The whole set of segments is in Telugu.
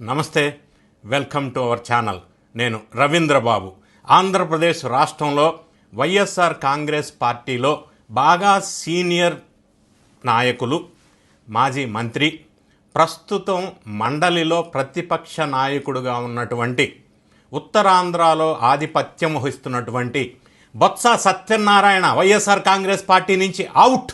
నమస్తే వెల్కమ్ టు అవర్ ఛానల్. నేను రవీంద్రబాబు. ఆంధ్రప్రదేశ్ రాష్ట్రంలో వైఎస్ఆర్ కాంగ్రెస్ పార్టీలో బాగా సీనియర్ నాయకులు మాజీ మంత్రి ప్రస్తుతం మండలిలో ప్రతిపక్ష నాయకుడుగా ఉన్నటువంటి ఉత్తరాంధ్రలో ఆధిపత్యం వహిస్తున్నటువంటి Botsa Satyanarayana YSR Congress party నుంచి అవుట్.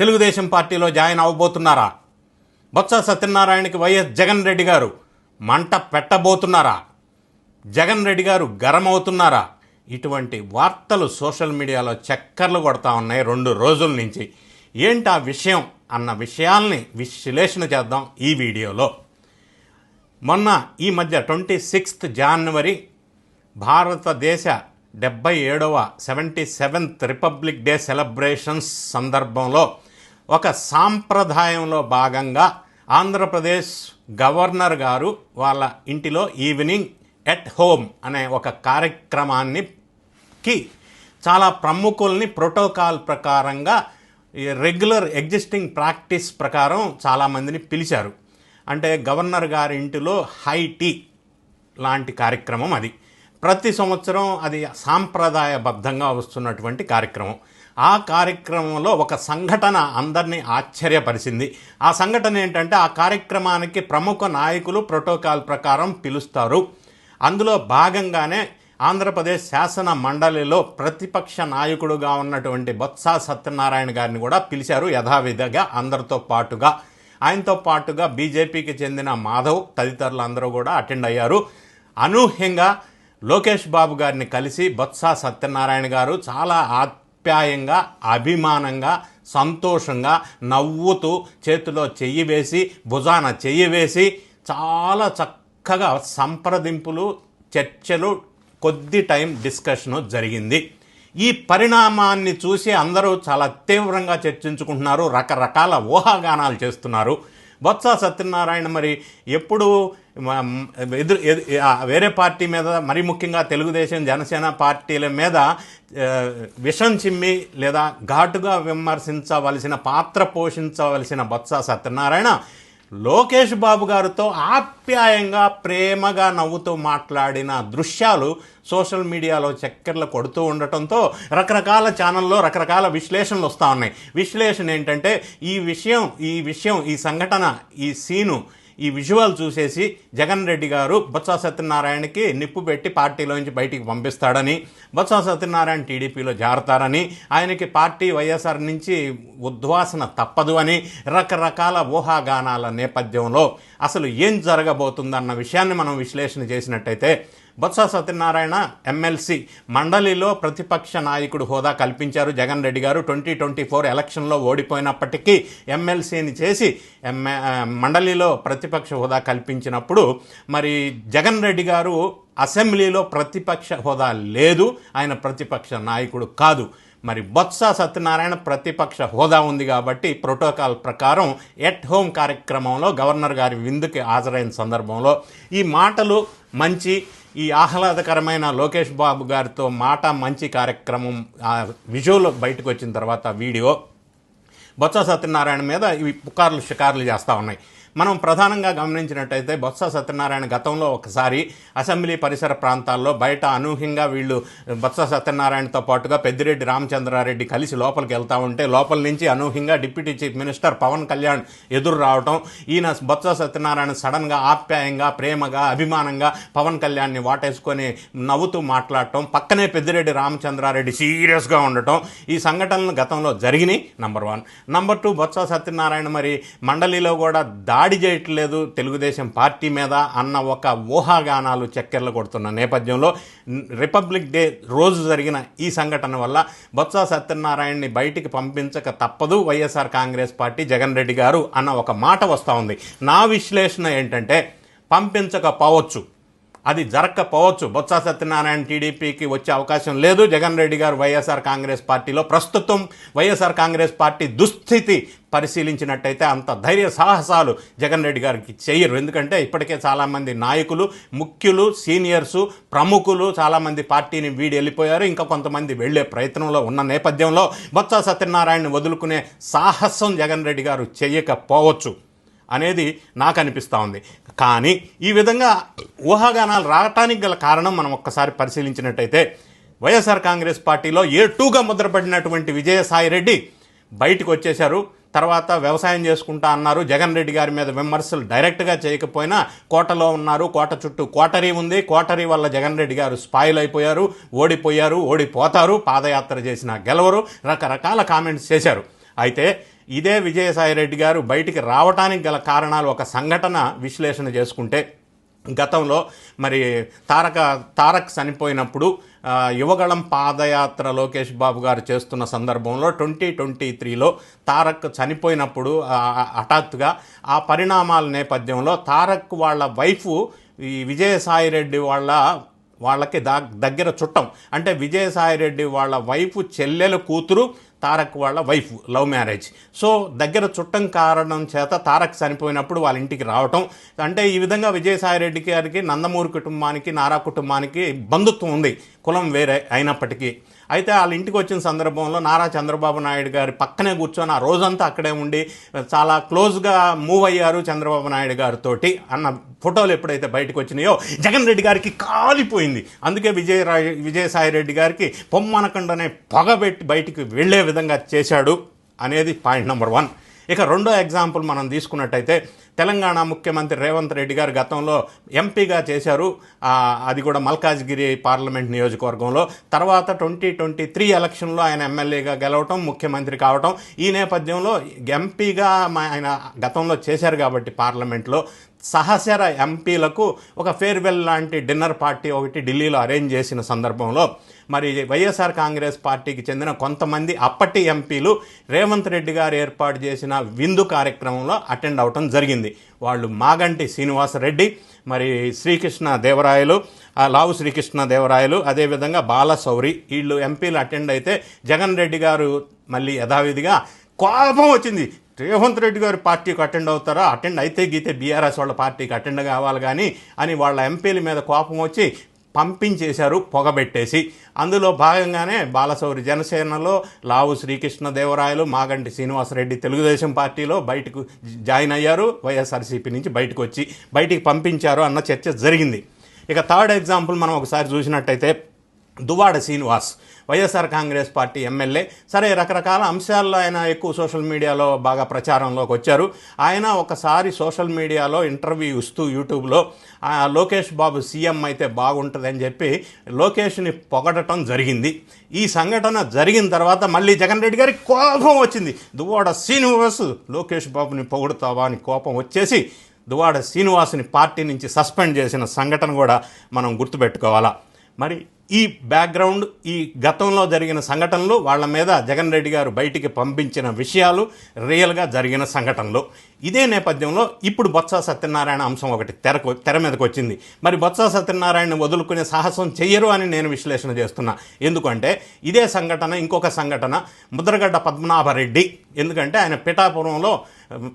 తెలుగుదేశం పార్టీలో జాయిన్ అవ్వబోతున్నారా బొత్స సత్యనారాయణకి వైఎస్ జగన్ రెడ్డి గారు మంట పెట్టబోతున్నారా? జగన్ రెడ్డి గారు గరం అవుతున్నారా ఇటువంటి వార్తలు సోషల్ మీడియాలో చక్కర్లు కొడతా ఉన్నాయి రెండు రోజుల నుంచి. ఏంటి ఆ విషయం అన్న విషయాల్ని విశ్లేషణ చేద్దాం ఈ వీడియోలో. మొన్న ఈ మధ్య ట్వంటీ సిక్స్త్ జాన్వరి భారతదేశ డెబ్బై ఏడవ seventy seventh republic day celebrations సందర్భంలో ఒక సాంప్రదాయంలో భాగంగా ఆంధ్రప్రదేశ్ గవర్నర్ గారు వాళ్ళ ఇంటిలో ఈవినింగ్ ఎట్ హోమ్ అనే ఒక కార్యక్రమాన్నికి చాలా ప్రముఖుల్ని ప్రోటోకాల్ ప్రకారంగా ఈ రెగ్యులర్ ఎగ్జిస్టింగ్ ప్రాక్టీస్ ప్రకారం చాలామందిని పిలిచారు. అంటే గవర్నర్ గారి ఇంటిలో హై టీ లాంటి కార్యక్రమం అది. ప్రతి సంవత్సరం అది సాంప్రదాయబద్ధంగా వస్తున్నటువంటి కార్యక్రమం. ఆ కార్యక్రమంలో ఒక సంఘటన అందరినీ ఆశ్చర్యపరిచింది ఆ సంఘటన ఏంటంటే ఆ కార్యక్రమానికి ప్రముఖ నాయకులు ప్రోటోకాల్ ప్రకారం పిలుస్తారు. అందులో భాగంగానే ఆంధ్రప్రదేశ్ శాసన మండలిలో ప్రతిపక్ష నాయకుడుగా ఉన్నటువంటి బొత్స సత్యనారాయణ గారిని కూడా పిలిచారు యథావిధిగా అందరితో పాటుగా. ఆయనతో పాటుగా బీజేపీకి చెందిన మాధవ్ తదితరులు అందరూ కూడా అటెండ్ అయ్యారు. అనూహ్యంగా లోకేష్ బాబు గారిని కలిసి బొత్స సత్యనారాయణ గారు చాలా ఆప్యాయంగా అభిమానంగా సంతోషంగా నవ్వుతూ చేతిలో చెయ్యి వేసి భుజాన చెయ్యి వేసి చాలా చక్కగా సంప్రదింపులు చర్చలు కొద్ది టైం డిస్కషను జరిగింది. ఈ పరిణామాన్ని చూసి అందరూ చాలా తీవ్రంగా చర్చించుకుంటున్నారు రకరకాల ఊహాగానాలు చేస్తున్నారు. బొత్స సత్యనారాయణ మరి ఎప్పుడు ఎదురు వేరే పార్టీ మీద మరి ముఖ్యంగా తెలుగుదేశం జనసేన పార్టీల మీద విషం చిమ్మి లేదా ఘాటుగా విమర్శించవలసిన పాత్ర పోషించవలసిన బొత్స సత్యనారాయణ లోకేష్ బాబు గారితో ఆప్యాయంగా ప్రేమగా నవ్వుతూ మాట్లాడిన దృశ్యాలు సోషల్ మీడియాలో చక్కెర్లు కొడుతూ ఉండటంతో రకరకాల ఛానల్లో రకరకాల విశ్లేషణలు వస్తూ ఉన్నాయి. విశ్లేషణ ఏంటంటే ఈ విషయం ఈ విషయం ఈ సంఘటన ఈ సీను ఈ విజువల్ చూసేసి జగన్ రెడ్డి గారు బొత్స సత్యనారాయణకి నిప్పు పెట్టి పార్టీలోంచి బయటికి పంపిస్తాడని బొత్స సత్యనారాయణ టీడీపీలో జారుతారని ఆయనకి పార్టీ వైఎస్ఆర్ నుంచి ఉద్వాసన తప్పదు అని రకరకాల ఊహాగానాల నేపథ్యంలో అసలు ఏం జరగబోతుందన్న విషయాన్ని మనం విశ్లేషణ చేసినట్టయితే బొత్స సత్యనారాయణ ఎమ్మెల్సీ మండలిలో ప్రతిపక్ష నాయకుడు హోదా కల్పించారు. జగన్ రెడ్డి గారు ట్వంటీ ట్వంటీ ఫోర్ ఎలక్షన్లో ఓడిపోయినప్పటికీ ఎమ్మెల్సీని చేసి ఎమ్మె మండలిలో ప్రతిపక్ష హోదా కల్పించినప్పుడు మరి జగన్ రెడ్డి గారు అసెంబ్లీలో ప్రతిపక్ష హోదా లేదు. ఆయన ప్రతిపక్ష నాయకుడు కాదు. మరి బొత్స సత్యనారాయణ ప్రతిపక్ష హోదా ఉంది కాబట్టి ప్రోటోకాల్ ప్రకారం ఎట్ హోమ్ కార్యక్రమంలో గవర్నర్ గారి విందుకి హాజరైన సందర్భంలో ఈ మాటలు మంచి ఈ ఆహ్లాదకరమైన లోకేష్ బాబు గారితో మాట మంచి కార్యక్రమం ఆ విజువల్ బయటకు వచ్చిన తర్వాత వీడియో బొత్స సత్యనారాయణ మీద ఇవి పుకార్లు షికార్లు చేస్తూ ఉన్నాయి. మనం ప్రధానంగా గమనించినట్టయితే బొత్స సత్యనారాయణ గతంలో ఒకసారి అసెంబ్లీ పరిసర ప్రాంతాల్లో బయట అనూహ్యంగా వీళ్ళు బొత్స సత్యనారాయణతో పాటుగా పెద్దిరెడ్డి రామచంద్రారెడ్డి కలిసి లోపలికి వెళ్తా ఉంటే లోపల నుంచి అనూహ్యంగా deputy chief minister Pawan Kalyan ఎదురు రావటం ఈయన బొత్స సత్యనారాయణ సడన్గా ఆప్యాయంగా ప్రేమగా అభిమానంగా పవన్ కళ్యాణ్ని వాటేసుకొని నవ్వుతూ మాట్లాడటం పక్కనే పెద్దిరెడ్డి రామచంద్రారెడ్డి సీరియస్గా ఉండటం ఈ సంఘటనలు గతంలో జరిగినాయి number one. Number two Botsa Satyanarayana మరి మండలిలో కూడా దా దాడి చేయట్లేదు తెలుగుదేశం పార్టీ మీద అన్న ఒక ఊహాగానాలు చక్కెర్లు కొడుతున్న నేపథ్యంలో రిపబ్లిక్ డే రోజు జరిగిన ఈ సంఘటన వల్ల బొత్స సత్యనారాయణని బయటికి పంపించక తప్పదు YSR Congress party Jagan Reddy garu అన్న ఒక మాట వస్తూ ఉంది. నా విశ్లేషణ ఏంటంటే పంపించకపోవచ్చు. అది జరగకపోవచ్చు బొత్స సత్యనారాయణ టీడీపీకి వచ్చే అవకాశం లేదు. జగన్ రెడ్డి గారు వైఎస్ఆర్ కాంగ్రెస్ పార్టీలో ప్రస్తుతం వైఎస్ఆర్ కాంగ్రెస్ పార్టీ దుస్థితి పరిశీలించినట్టయితే అంత ధైర్య సాహసాలు జగన్ రెడ్డి గారికి చేయరు. ఎందుకంటే ఇప్పటికే చాలామంది నాయకులు ముఖ్యులు సీనియర్సు ప్రముఖులు చాలామంది పార్టీని వీడి వెళ్ళిపోయారు. ఇంకా కొంతమంది వెళ్ళే ప్రయత్నంలో ఉన్న నేపథ్యంలో బొత్స సత్యనారాయణని వదులుకునే సాహసం జగన్ రెడ్డి గారు చేయకపోవచ్చు. అనేది నాకు అనిపిస్తూ ఉంది. కానీ ఈ విధంగా ఊహాగానాలు రావటానికి గల కారణం మనం ఒక్కసారి పరిశీలించినట్టయితే వైఎస్ఆర్ కాంగ్రెస్ పార్టీలో ఏ టూగా ముద్రపడినటువంటి విజయసాయిరెడ్డి బయటకు వచ్చేశారు. తర్వాత వ్యవసాయం చేసుకుంటా అన్నారు. జగన్ రెడ్డి గారి మీద విమర్శలు డైరెక్ట్గా చేయకపోయినా కోటలో ఉన్నారు. కోట చుట్టూ కోటరీ ఉంది. కోటరీ వల్ల జగన్ రెడ్డి గారు స్పాయిల్ అయిపోయారు ఓడిపోయారు ఓడిపోతారు. పాదయాత్ర చేసిన గెలవరు. రకరకాల కామెంట్స్ చేశారు. అయితే ఇదే విజయసాయి రెడ్డి గారు బయటికి రావటానికి గల కారణాలు ఒక సంఘటన విశ్లేషణ చేసుకుంటే గతంలో మరి తారక తారక్ చనిపోయినప్పుడు యువగళం పాదయాత్ర లోకేష్ బాబు గారు చేస్తున్న సందర్భంలో ట్వంటీ ట్వంటీ త్రీలో తారక్ చనిపోయినప్పుడు హఠాత్తుగా ఆ పరిణామాల నేపథ్యంలో తారక్ వాళ్ళ వైఫ్ ఈ విజయసాయిరెడ్డి వాళ్ళ వాళ్ళకి దా దగ్గర చుట్టం. అంటే విజయసాయిరెడ్డి వాళ్ళ వైఫ్ చెల్లెలు కూతురు తారక్ వాళ్ళ వైఫ్ లవ్ మ్యారేజ్. సో దగ్గర చుట్టం కారణం చేత తారక్ చనిపోయినప్పుడు వాళ్ళ ఇంటికి రావటం. అంటే ఈ విధంగా విజయసాయిరెడ్డి గారికి నందమూరి కుటుంబానికి నారా కుటుంబానికి బంధుత్వం ఉంది. కులం వేరే అయినప్పటికీ. అయితే వాళ్ళ ఇంటికి వచ్చిన సందర్భంలో నారా చంద్రబాబు నాయుడు గారి పక్కనే కూర్చొని ఆ రోజంతా అక్కడే ఉండి చాలా క్లోజ్గా మూవ్ అయ్యారు చంద్రబాబు నాయుడు గారితోటి అన్న ఫోటోలు ఎప్పుడైతే బయటకు వచ్చినాయో జగన్ రెడ్డి గారికి కాలిపోయింది. అందుకే విజయ విజయసాయి రెడ్డి గారికి పొమ్మనకుండానే పొగబెట్టి బయటికి వెళ్ళే విధంగా చేశాడు అనేది పాయింట్ నెంబర్ వన్ ఇక రెండో ఎగ్జాంపుల్ మనం తీసుకున్నట్టయితే తెలంగాణ ముఖ్యమంత్రి రేవంత్ రెడ్డి గారు గతంలో ఎంపీగా చేశారు. అది కూడా మల్కాజ్గిరి పార్లమెంట్ నియోజకవర్గంలో. తర్వాత ట్వంటీ ట్వంటీ త్రీ ఎలక్షన్లో ఆయన ఎమ్మెల్యేగా గెలవటం ముఖ్యమంత్రి కావటం. ఈ నేపథ్యంలో ఎంపీగా మా- ఆయన గతంలో చేశారు కాబట్టి పార్లమెంట్లో. సహచర ఎంపీలకు ఒక ఫేర్వెల్ లాంటి డిన్నర్ పార్టీ ఒకటి ఢిల్లీలో అరేంజ్ చేసిన సందర్భంలో మరి వైఎస్ఆర్ కాంగ్రెస్ పార్టీకి చెందిన కొంతమంది అప్పటి ఎంపీలు రేవంత్ రెడ్డి గారు ఏర్పాటు చేసిన విందు కార్యక్రమంలో అటెండ్ అవటం జరిగింది. వాళ్ళు మాగంటి శ్రీనివాసరెడ్డి మరి శ్రీకృష్ణ దేవరాయలు లావు శ్రీకృష్ణ దేవరాయలు అదేవిధంగా బాలశౌరి వీళ్ళు ఎంపీలు అటెండ్ అయితే జగన్ రెడ్డి గారు మళ్ళీ యథావిధిగా కోపం వచ్చింది. రేవంత్ రెడ్డి గారు పార్టీకి అటెండ్ అవుతారా? అటెండ్ అయితే గీతే బీఆర్ఎస్ వాళ్ళ పార్టీకి అటెండ్ కావాలి కానీ అని వాళ్ళ ఎంపీల మీద కోపం వచ్చి పంపించేశారు పొగబెట్టేసి. అందులో భాగంగానే బాలశౌరి జనసేనలో లావు శ్రీకృష్ణదేవరాయలు మాగంటి శ్రీనివాసరెడ్డి తెలుగుదేశం పార్టీలో బయటకు జాయిన్ అయ్యారు. వైఎస్ఆర్సీపీ నుంచి బయటకు వచ్చి బయటికి పంపించారు అన్న చర్చ జరిగింది. ఇక థర్డ్ ఎగ్జాంపుల్ మనం ఒకసారి చూసినట్టయితే దువాడ శ్రీనివాస్ వైఎస్ఆర్ కాంగ్రెస్ పార్టీ ఎమ్మెల్యే. సరే రకరకాల అంశాల్లో ఆయన ఎక్కువ సోషల్ మీడియాలో బాగా ప్రచారంలోకి వచ్చారు. ఆయన ఒకసారి సోషల్ మీడియాలో ఇంటర్వ్యూ ఇస్తూ యూట్యూబ్లో లోకేష్ బాబు సీఎం అయితే బాగుంటుందని చెప్పి లోకేష్ని పొగడటం జరిగింది. ఈ సంఘటన జరిగిన తర్వాత మళ్ళీ జగన్ రెడ్డి గారికి కోపం వచ్చింది. దువాడ శ్రీనివాస్ లోకేష్ బాబుని పొగుడుతావా అని కోపం వచ్చేసి దువాడ శ్రీనివాసుని పార్టీ నుంచి సస్పెండ్ చేసిన సంఘటన కూడా మనం గుర్తుపెట్టుకోవాలా. మరి ఈ బ్యాక్గ్రౌండ్ ఈ గతంలో జరిగిన సంఘటనలు వాళ్ళ మీద జగన్ రెడ్డి గారు బయటికి పంపించిన విషయాలు రియల్గా జరిగిన సంఘటనలు. ఇదే నేపథ్యంలో ఇప్పుడు బొత్స సత్యనారాయణ అంశం ఒకటి తెరకు తెర మీదకి వచ్చింది. మరి బొత్స సత్యనారాయణ వదులుకునే సాహసం చెయ్యరు అని నేను విశ్లేషణ చేస్తున్నా. ఎందుకంటే ఇదే సంఘటన ఇంకొక సంఘటన ముద్రగడ్డ పద్మనాభరెడ్డి. ఎందుకంటే ఆయన పిఠాపురంలో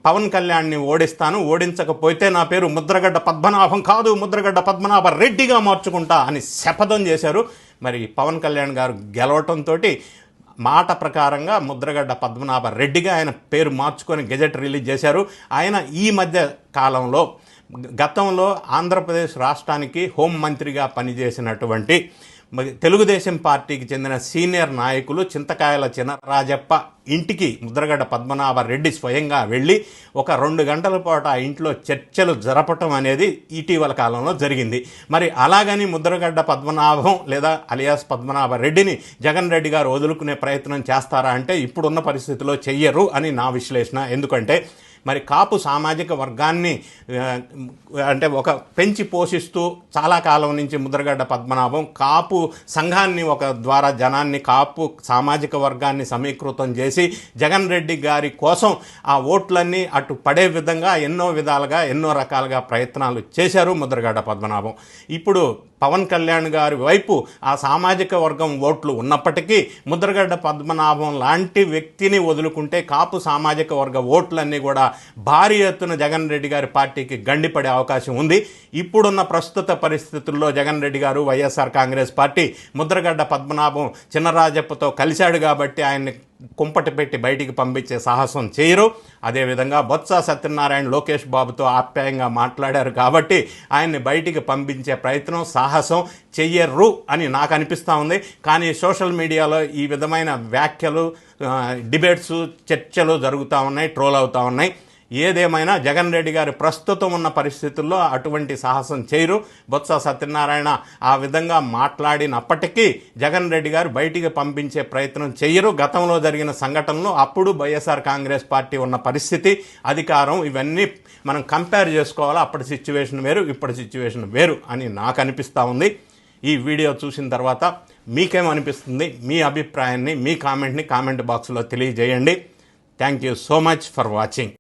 పవన్ కళ్యాణ్ని ఓడిస్తాను ఓడించకపోతే నా పేరు ముద్రగడ్డ పద్మనాభం కాదు ముద్రగడ్డ పద్మనాభ రెడ్డిగా మార్చుకుంటా అని శపథం చేశారు. మరి పవన్ కళ్యాణ్ గారు గెలవటంతో మాట ప్రకారంగా ముద్రగడ్డ పద్మనాభ రెడ్డిగా ఆయన పేరు మార్చుకొని గెజెట్ రిలీజ్ చేశారు. ఆయన ఈ మధ్య కాలంలో గతంలో ఆంధ్రప్రదేశ్ రాష్ట్రానికి హోంమంత్రిగా పనిచేసినటువంటి తెలుగుదేశం పార్టీకి చెందిన సీనియర్ నాయకులు చింతకాయల చినరాజప్ప ఇంటికి ముద్రగడ్డ పద్మనాభ రెడ్డి స్వయంగా వెళ్ళి ఒక రెండు గంటల పాటు ఆ ఇంట్లో చర్చలు జరపటం అనేది ఇటీవల కాలంలో జరిగింది. మరి అలాగని ముద్రగడ్డ పద్మనాభం లేదా అలియాస్ పద్మనాభ రెడ్డిని జగన్ రెడ్డి గారు వదులుకునే ప్రయత్నం చేస్తారా అంటే ఇప్పుడున్న పరిస్థితిలో చెయ్యరు అని నా విశ్లేషణ. ఎందుకంటే మరి కాపు సామాజిక వర్గాన్ని అంటే ఒక పెంచి పోషిస్తూ చాలా కాలం నుంచి ముద్రగడ్డ పద్మనాభం కాపు సంఘాన్ని ఒక ద్వారా జనాన్ని కాపు సామాజిక వర్గాన్ని సమీకృతం చేసి జగన్ రెడ్డి గారి కోసం ఆ ఓట్లన్నీ అటు పడే విధంగా ఎన్నో విధాలుగా ఎన్నో రకాలుగా ప్రయత్నాలు చేశారు ముద్రగడ్డ పద్మనాభం. ఇప్పుడు పవన్ కళ్యాణ్ గారి వైపు ఆ సామాజిక వర్గం ఓట్లు ఉన్నప్పటికీ ముద్రగడ్డ పద్మనాభం లాంటి వ్యక్తిని వదులుకుంటే కాపు సామాజిక వర్గ ఓట్లన్నీ కూడా భారీ ఎత్తున జగన్ రెడ్డి గారి పార్టీకి గండిపడే అవకాశం ఉంది. ఇప్పుడున్న ప్రస్తుత పరిస్థితుల్లో Jagan Reddy garu YSR Congress party Mudragada Padmanabham చిన్నరాజప్పతో కలిశాడు కాబట్టి ఆయన్ని కుంపటి పెట్టి బయటికి పంపించే సాహసం చేయరు. అదేవిధంగా బొత్స సత్యనారాయణ లోకేష్ బాబుతో ఆప్యాయంగా మాట్లాడారు కాబట్టి ఆయన్ని బయటికి పంపించే ప్రయత్నం సాహసం చెయ్యరు అని నాకు అనిపిస్తూ ఉంది. కానీ సోషల్ మీడియాలో ఈ విధమైన వ్యాఖ్యలు డిబేట్స్ చర్చలు జరుగుతూ ఉన్నాయి ట్రోల్ అవుతూ ఉన్నాయి. ఏదేమైనా జగన్ రెడ్డి గారు ప్రస్తుతం ఉన్న పరిస్థితుల్లో అటువంటి సాహసం చేయరు. బొత్స సత్యనారాయణ ఆ విధంగా మాట్లాడినప్పటికీ జగన్ రెడ్డి గారు బయటికి పంపించే ప్రయత్నం చేయరు. గతంలో జరిగిన సంఘటనలు అప్పుడు వైఎస్ఆర్ కాంగ్రెస్ పార్టీ ఉన్న పరిస్థితి అధికారం ఇవన్నీ మనం కంపేర్ చేసుకోవాలా? అప్పటి సిచ్యువేషన్ వేరు ఇప్పటి సిచ్యువేషన్ వేరు అని నాకు అనిపిస్తూ ఉంది. ఈ వీడియో చూసిన తర్వాత మీకేమనిపిస్తుంది మీ అభిప్రాయాన్ని మీ కామెంట్ని కామెంట్ బాక్స్లో తెలియజేయండి. Thank you so much for watching.